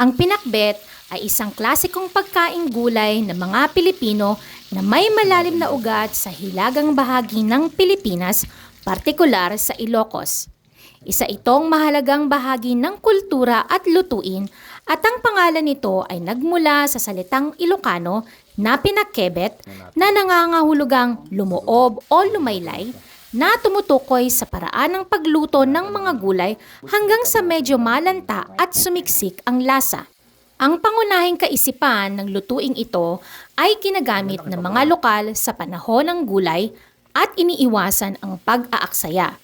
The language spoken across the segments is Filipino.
Ang pinakbet ay isang klasikong pagkaing gulay ng mga Pilipino na may malalim na ugat sa hilagang bahagi ng Pilipinas, partikular sa Ilocos. Isa itong mahalagang bahagi ng kultura at lutuin at ang pangalan nito ay nagmula sa salitang Ilocano na pinakebet na nangangahulugang lumoob o lumaylay na tumutukoy sa paraan ng pagluto ng mga gulay hanggang sa medyo malanta at sumiksik ang lasa. Ang pangunahing kaisipan ng lutuing ito ay ginagamit ng mga lokal sa panahon ng gulay at iniiwasan ang pag-aaksaya.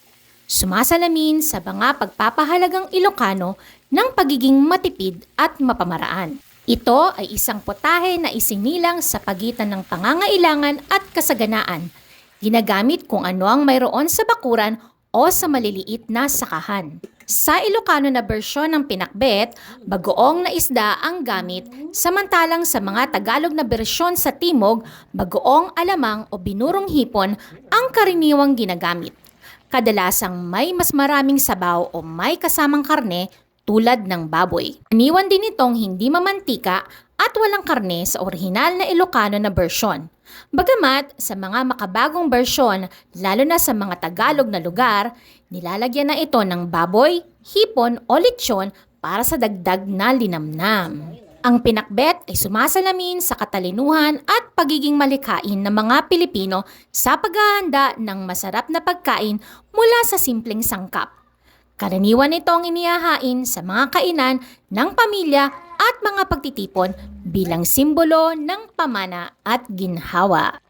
Sumasalamin sa mga pagpapahalagang Ilocano ng pagiging matipid at mapamaraan. Ito ay isang potahe na isinilang sa pagitan ng pangangailangan at kasaganaan. Ginagamit kung ano ang mayroon sa bakuran o sa maliliit na sakahan. Sa Ilocano na bersyon ng pinakbet, bagoong na isda ang gamit, samantalang sa mga Tagalog na bersyon sa Timog, bagoong alamang o binurong hipon ang karaniwang ginagamit. Kadalasang may mas maraming sabaw o may kasamang karne tulad ng baboy. Aniwan din itong hindi mamantika at walang karne sa orihinal na Ilocano na bersyon. Bagamat sa mga makabagong bersyon, lalo na sa mga Tagalog na lugar, nilalagyan na ito ng baboy, hipon o lechon para sa dagdag na linamnam. Ang pinakbet ay sumasalamin sa katalinuhan at pagiging malikain ng mga Pilipino sa paghahanda ng masarap na pagkain mula sa simpleng sangkap. Karaniwan itong inihahain sa mga kainan ng pamilya at mga pagtitipon bilang simbolo ng pamana at ginhawa.